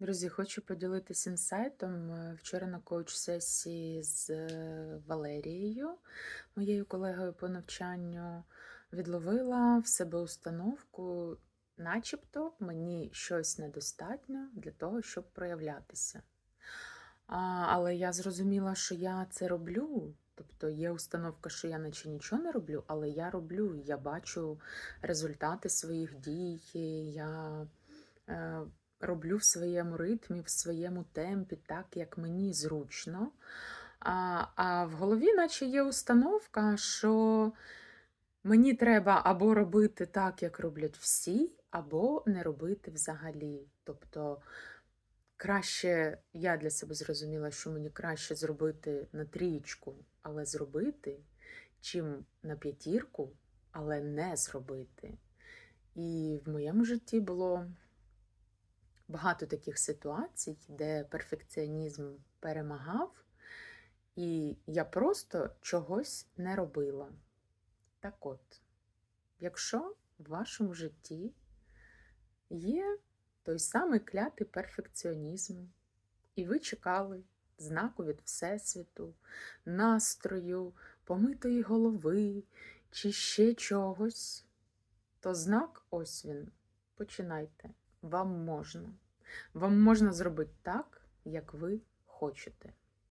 Друзі, хочу поділитися інсайтом. Е, Вчора на коуч-сесії з е, Валерією, моєю колегою по навчанню, відловила в себе установку, начебто мені щось недостатньо для того, щоб проявлятися. А, але я зрозуміла, що я це роблю. Тобто є установка, що я наче нічого не роблю, але я роблю, я бачу результати своїх дій, я е, роблю в своєму ритмі, в своєму темпі, так, як мені зручно. А, а в голові, наче є установка, що мені треба або робити так, як роблять всі, або не робити взагалі. Тобто краще я для себе зрозуміла, що мені краще зробити на трієчку, але зробити, чим на п'ятірку, але не зробити. І в моєму житті було багато таких ситуацій, де перфекціонізм перемагав, і я просто чогось не робила. Так от, якщо в вашому житті є той самий клятий перфекціонізм, і ви чекали знаку від Всесвіту, настрою, помитої голови чи ще чогось, то знак ось він. Починайте. Вам можна. Вам можна зробити так, як ви хочете.